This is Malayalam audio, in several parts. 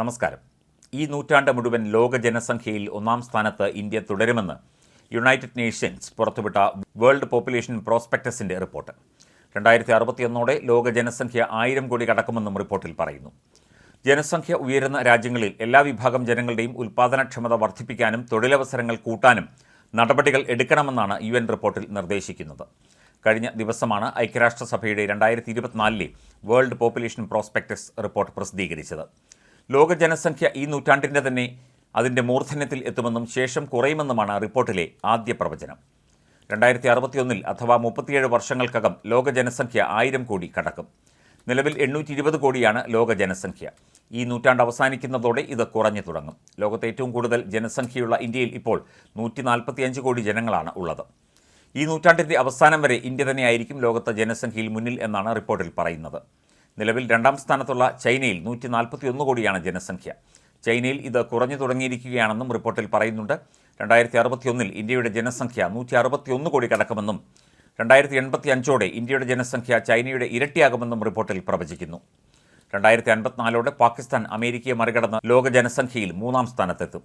നമസ്കാരം. ഈ നൂറ്റാണ്ട് മുഴുവൻ ലോക ജനസംഖ്യയിൽ ഒന്നാം സ്ഥാനത്ത് ഇന്ത്യ തുടരുമെന്ന് യുണൈറ്റഡ് നേഷൻസ് പുറത്തുവിട്ട വേൾഡ് പോപ്പുലേഷൻ പ്രോസ്പെക്ടസിന്റെ റിപ്പോർട്ട്. രണ്ടായിരത്തി അറുപത്തിയൊന്നോടെ ലോക ജനസംഖ്യ ആയിരം കോടി കടക്കുമെന്നും റിപ്പോർട്ടിൽ പറയുന്നു. ജനസംഖ്യ ഉയരുന്ന രാജ്യങ്ങളിൽ എല്ലാ വിഭാഗം ജനങ്ങളുടെയും ഉൽപ്പാദനക്ഷമത വർദ്ധിപ്പിക്കാനും തൊഴിലവസരങ്ങൾ കൂട്ടാനും നടപടികൾ എടുക്കണമെന്നാണ് യു എൻ റിപ്പോർട്ടിൽ നിർദ്ദേശിക്കുന്നത്. കഴിഞ്ഞ ദിവസമാണ് ഐക്യരാഷ്ട്രസഭയുടെ രണ്ടായിരത്തി ഇരുപത്തിനാലിലെ വേൾഡ് പോപ്പുലേഷൻ പ്രോസ്പെക്ടസ് റിപ്പോർട്ട് പ്രസിദ്ധീകരിച്ചത്. ലോക ജനസംഖ്യ ഈ നൂറ്റാണ്ടിന്റെ തന്നെ അതിന്റെ മൂർധന്യത്തിൽ എത്തുമെന്നും ശേഷം കുറയുമെന്നുമാണ് റിപ്പോർട്ടിലെ ആദ്യ പ്രവചനം. രണ്ടായിരത്തി അറുപത്തിയൊന്നിൽ അഥവാ മുപ്പത്തിയേഴ് വർഷങ്ങൾക്കകം ലോക ജനസംഖ്യ ആയിരം കോടി കടക്കും. നിലവിൽ എണ്ണൂറ്റി ഇരുപത് കോടിയാണ് ലോക ജനസംഖ്യ ഈ നൂറ്റാണ്ട് അവസാനിക്കുന്നതോടെ ഇത് കുറഞ്ഞു തുടങ്ങും. ലോകത്തെ ഏറ്റവും കൂടുതൽ ജനസംഖ്യയുള്ള ഇന്ത്യയിൽ ഇപ്പോൾ നൂറ്റി നാൽപ്പത്തിയഞ്ച് കോടി ജനങ്ങളാണ് ഉള്ളത്. ഈ നൂറ്റാണ്ടിന്റെ അവസാനം വരെ ഇന്ത്യ തന്നെയായിരിക്കും ലോകത്തെ ജനസംഖ്യയിൽ മുന്നിൽ എന്നാണ് റിപ്പോർട്ടിൽ പറയുന്നത്. നിലവിൽ രണ്ടാം സ്ഥാനത്തുള്ള ചൈനയിൽ നൂറ്റി നാൽപ്പത്തിയൊന്ന് കോടിയാണ് ജനസംഖ്യ. ചൈനയിൽ ഇത് കുറഞ്ഞു തുടങ്ങിയിരിക്കുകയാണെന്നും റിപ്പോർട്ടിൽ പറയുന്നുണ്ട്. രണ്ടായിരത്തി അറുപത്തിയൊന്നിൽ ഇന്ത്യയുടെ ജനസംഖ്യ നൂറ്റി അറുപത്തിയൊന്ന് കോടി കടക്കുമെന്നും രണ്ടായിരത്തി എൺപത്തി അഞ്ചോടെ ഇന്ത്യയുടെ ജനസംഖ്യ ചൈനയുടെ ഇരട്ടിയാകുമെന്നും റിപ്പോർട്ടിൽ പ്രവചിക്കുന്നു. രണ്ടായിരത്തി അൻപത്തിനാലോടെ പാകിസ്ഥാൻ അമേരിക്കയെ മറികടന്ന് ലോക ജനസംഖ്യയിൽ മൂന്നാം സ്ഥാനത്തെത്തും.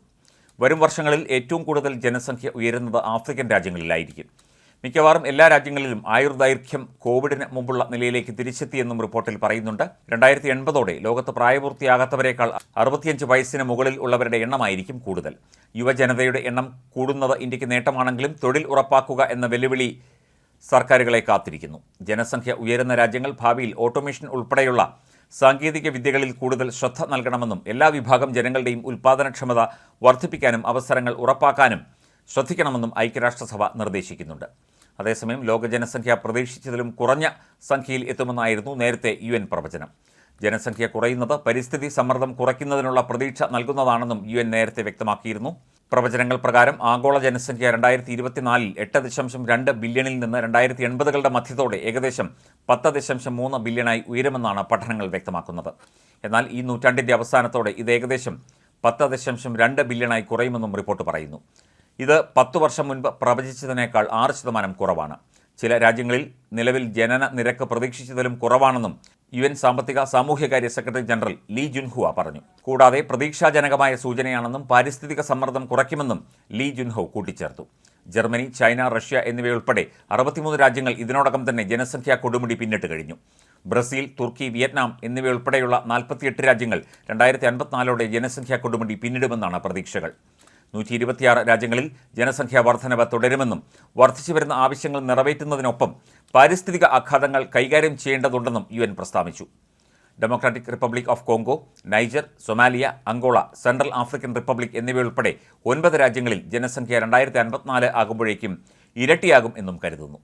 വരും വർഷങ്ങളിൽ ഏറ്റവും കൂടുതൽ ജനസംഖ്യ ഉയരുന്നത് ആഫ്രിക്കൻ രാജ്യങ്ങളിലായിരിക്കും. മിക്കവാറും എല്ലാ രാജ്യങ്ങളിലും ആയുർദൈർഘ്യം കോവിഡിന് മുമ്പുള്ള നിലയിലേക്ക് തിരിച്ചെത്തിയെന്നും റിപ്പോർട്ടിൽ പറയുന്നുണ്ട്. രണ്ടായിരത്തി എൺപതോടെ ലോകത്ത് പ്രായപൂർത്തിയാകാത്തവരെക്കാൾ അറുപത്തിയഞ്ച് വയസ്സിന് മുകളിൽ ഉള്ളവരുടെ എണ്ണമായിരിക്കും കൂടുതൽ. യുവജനതയുടെ എണ്ണം കൂടുന്നത് ഇന്ത്യയ്ക്ക് നേട്ടമാണെങ്കിലും തൊഴിൽ ഉറപ്പാക്കുക എന്ന വെല്ലുവിളി സർക്കാരുകളെ കാത്തിരിക്കുന്നു. ജനസംഖ്യ ഉയരുന്ന രാജ്യങ്ങൾ ഭാവിയിൽ ഓട്ടോമേഷൻ ഉൾപ്പെടെയുള്ള സാങ്കേതിക വിദ്യകളിൽ കൂടുതൽ ശ്രദ്ധ നൽകണമെന്നും എല്ലാ വിഭാഗം ജനങ്ങളുടെയും ഉൽപ്പാദനക്ഷമത വർദ്ധിപ്പിക്കാനും അവസരങ്ങൾ ഉറപ്പാക്കാനും ശ്രദ്ധിക്കണമെന്നും ഐക്യരാഷ്ട്രസഭ നിർദ്ദേശിക്കുന്നുണ്ട്. അതേസമയം ലോക ജനസംഖ്യ പ്രതീക്ഷിച്ചതിലും കുറഞ്ഞ സംഖ്യയിൽ എത്തുമെന്നായിരുന്നു നേരത്തെ യു പ്രവചനം. ജനസംഖ്യ കുറയുന്നത് പരിസ്ഥിതി സമ്മർദ്ദം കുറയ്ക്കുന്നതിനുള്ള പ്രതീക്ഷ നൽകുന്നതാണെന്നും യു എൻ നേരത്തെ വ്യക്തമാക്കിയിരുന്നു. പ്രവചനങ്ങൾ പ്രകാരം ആഗോള ജനസംഖ്യ രണ്ടായിരത്തി ഇരുപത്തിനാലിൽ എട്ട് ദശാംശം രണ്ട് ബില്യണിൽ നിന്ന് രണ്ടായിരത്തി എൺപതുകളുടെ മധ്യത്തോടെ ഏകദേശം പത്ത് ദശാംശം മൂന്ന് ബില്യണായി ഉയരുമെന്നാണ് പഠനങ്ങൾ വ്യക്തമാക്കുന്നത്. എന്നാൽ ഈ നൂറ്റാണ്ടിന്റെ അവസാനത്തോടെ ഇത് ഏകദേശം പത്ത് ദശാംശം രണ്ട് ബില്യണായി കുറയുമെന്നും റിപ്പോർട്ട് പറയുന്നു. ഇത് പത്തു വർഷം മുൻപ് പ്രവചിച്ചതിനേക്കാൾ ആറ് ശതമാനം കുറവാണ്. ചില രാജ്യങ്ങളിൽ നിലവിൽ ജനന നിരക്ക് പ്രതീക്ഷിച്ചതിലും കുറവാണെന്നും യു എൻ സാമ്പത്തിക സാമൂഹ്യകാര്യ സെക്രട്ടറി ജനറൽ ലീ ജുൻഹുവ പറഞ്ഞു. കൂടാതെ പ്രതീക്ഷാജനകമായ സൂചനയാണെന്നും പാരിസ്ഥിതിക സമ്മർദ്ദം കുറയ്ക്കുമെന്നും ലീ ജുൻഹു കൂട്ടിച്ചേർത്തു. ജർമ്മനി ചൈന റഷ്യ എന്നിവയുൾപ്പെടെ അറുപത്തിമൂന്ന് രാജ്യങ്ങൾ ഇതിനോടകം തന്നെ ജനസംഖ്യാ കൊടുമുടി പിന്നിട്ട് കഴിഞ്ഞു. ബ്രസീൽ തുർക്കി വിയറ്റ്നാം എന്നിവയുൾപ്പെടെയുള്ള നാൽപ്പത്തിയെട്ട് രാജ്യങ്ങൾ രണ്ടായിരത്തി അൻപത്തിനാലോടെ ജനസംഖ്യാ കൊടുമുടി പിന്നിടുമെന്നാണ് പ്രതീക്ഷകൾ. നൂറ്റി ഇരുപത്തിയാറ് രാജ്യങ്ങളിൽ ജനസംഖ്യാ വർധനവ് തുടരുമെന്നും വർദ്ധിച്ചു വരുന്ന ആവശ്യങ്ങൾ നിറവേറ്റുന്നതിനൊപ്പം പാരിസ്ഥിതിക ആഘാതങ്ങൾ കൈകാര്യം ചെയ്യേണ്ടതുണ്ടെന്നും യു പ്രസ്താവിച്ചു. Democratic Republic of Congo Niger Somalia Angola Central African Republic എന്നിവയുൾപ്പെടെ ഒൻപത് രാജ്യങ്ങളിൽ ജനസംഖ്യ രണ്ടായിരത്തി അൻപത്തിനാല് ആകുമ്പോഴേക്കും ഇരട്ടിയാകും എന്നും കരുതുന്നു.